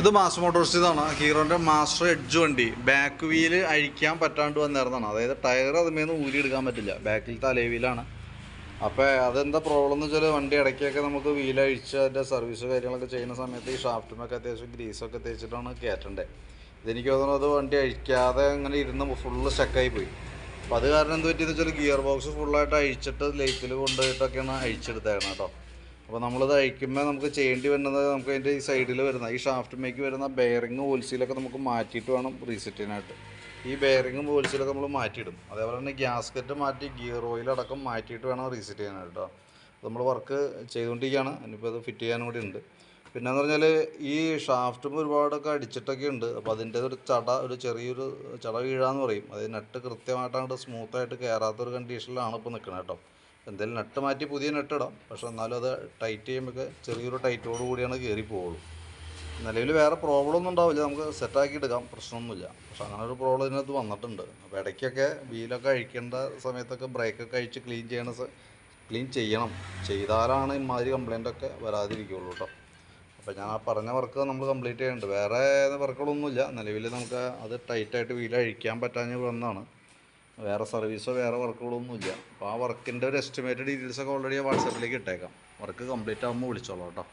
ഇത് Mass Motors ഇതാണ് ഹീറോന്റെ മാസ്റ്റർ എഡ്ജ് വണ്ടി. ബാക്ക് വീൽ അഴിക്കാൻ പറ്റാണ്ട് വന്നിരുന്നതാണ് അതായത് ടയർ അതുമേന്ന് ഊരിയെടുക്കാൻ പറ്റില്ല. ബാക്കിൽ തലവീലാണ് അപ്പോൾ അതെന്താ പ്രോബ്ലം എന്ന് വെച്ചാൽ വണ്ടി ഇടയ്ക്കൊക്കെ നമുക്ക് വീൽ അഴിച്ച് അതിന്റെ സർവീസ് കാര്യങ്ങളൊക്കെ ചെയ്യുന്ന സമയത്ത് ഈ ഷാഫ്റ്റുമൊക്കെ അത്യാവശ്യം ഗ്രീസൊക്കെ തേച്ചിട്ടാണ് കയറ്റേണ്ടത് ഇതെനിക്ക് തോന്നുന്നു അത് വണ്ടി അഴിക്കാതെ അങ്ങനെ ഇരുന്ന് ഫുള്ള് സ്റ്റക്കായി പോയി. അപ്പോൾ അത് കാരണം എന്ത് പറ്റിയെന്ന് വെച്ചാൽ ഗിയർ ബോക്സ് ഫുള്ളായിട്ട് അഴിച്ചിട്ട് ലൈറ്റിൽ കൊണ്ടുപോയിട്ടൊക്കെയാണ് അഴിച്ചെടുത്തേക്കണം കേട്ടോ. അപ്പോൾ നമ്മളിത് അഴിക്കുമ്പോൾ നമുക്ക് ചെയ്യേണ്ടി വരുന്നത് നമുക്ക് അതിന്റെ ഈ സൈഡിൽ വരുന്ന ഈ ഷാഫ്റ്റുമേക്ക് വരുന്ന ബെയറിങ് ഹോൾസീലൊക്കെ നമുക്ക് മാറ്റിയിട്ട് വേണം റീസെറ്റ് ചെയ്യാനായിട്ട്. ഈ ബെയറിങ്ങും ഹോൾസീലൊക്കെ നമ്മൾ മാറ്റിയിടും. അതേപോലെ തന്നെ ഗ്യാസ്കറ്റ് മാറ്റി ഗിയർ ഓയിൽ അടക്കം മാറ്റിയിട്ട് വേണം റീസെറ്റ് ചെയ്യാനായിട്ട് നമ്മൾ വർക്ക് ചെയ്തുകൊണ്ടിരിക്കുകയാണ്. ഇനിയിപ്പോൾ അത് ഫിറ്റ് ചെയ്യാനും കൂടി ഉണ്ട്. പിന്നെന്ന് പറഞ്ഞാൽ ഈ ഷാഫ്റ്റും ഒരുപാടൊക്കെ അടിച്ചിട്ടൊക്കെ ഉണ്ട്. അപ്പോൾ അതിന്റെ ഒരു ചട ഒരു ചെറിയൊരു ചട വീഴാന്ന് പറയും. അത് നട്ട് അങ്ങോട്ട് സ്മൂത്തായിട്ട് കയറാത്തൊരു കണ്ടീഷനിലാണ് ഇപ്പോൾ നിൽക്കുന്നത് കേട്ടോ എന്തായാലും നട്ട് മാറ്റി പുതിയ നട്ടിടാം. പക്ഷെ എന്നാലും അത് ടൈറ്റ് ചെയ്യുമ്പോൾ ചെറിയൊരു ടൈറ്റോട് കൂടിയാണ് കയറി പോവുള്ളൂ. നിലവിൽ വേറെ പ്രോബ്ലം ഒന്നും ഉണ്ടാവില്ല. നമുക്ക് സെറ്റാക്കി എടുക്കാം. പ്രശ്നമൊന്നുമില്ല. പക്ഷെ അങ്ങനെ ഒരു പ്രോബ്ലം ഇതിനകത്ത് വന്നിട്ടുണ്ട്. അപ്പോൾ ഇടയ്ക്കൊക്കെ വീലൊക്കെ അഴിക്കേണ്ട സമയത്തൊക്കെ ബ്രേക്കൊക്കെ അഴിച്ച് ക്ലീൻ ചെയ്യണ ക്ലീൻ ചെയ്യണം. ചെയ്താലാണ് ഇമാതിരി ഒക്കെ വരാതിരിക്കുള്ളൂ കേട്ടോ. അപ്പോൾ ഞാൻ ആ പറഞ്ഞ വർക്ക് നമ്മൾ കംപ്ലീറ്റ് ചെയ്യുന്നുണ്ട്. വേറെ വർക്കുകളൊന്നുമില്ല നിലവിൽ നമുക്ക് അത് ടൈറ്റായിട്ട് വീലഴിക്കാൻ പറ്റാഞ്ഞ് വന്നതാണ് വേറെ സർവീസോ വേറെ വർക്കുകളോ വർക്കുകളൊന്നുമില്ല. അപ്പോൾ ആ വർക്കിന്റെ ഒരു എസ്റ്റിമേറ്റഡ് ഡീറ്റെയിൽസ് ഒക്കെ ഓൾറെഡി വാട്സാപ്പിലേക്ക് ഇട്ടേക്കാം. വർക്ക് കംപ്ലീറ്റ് ആകുമ്പോൾ വിളിച്ചോളാം കേട്ടോ.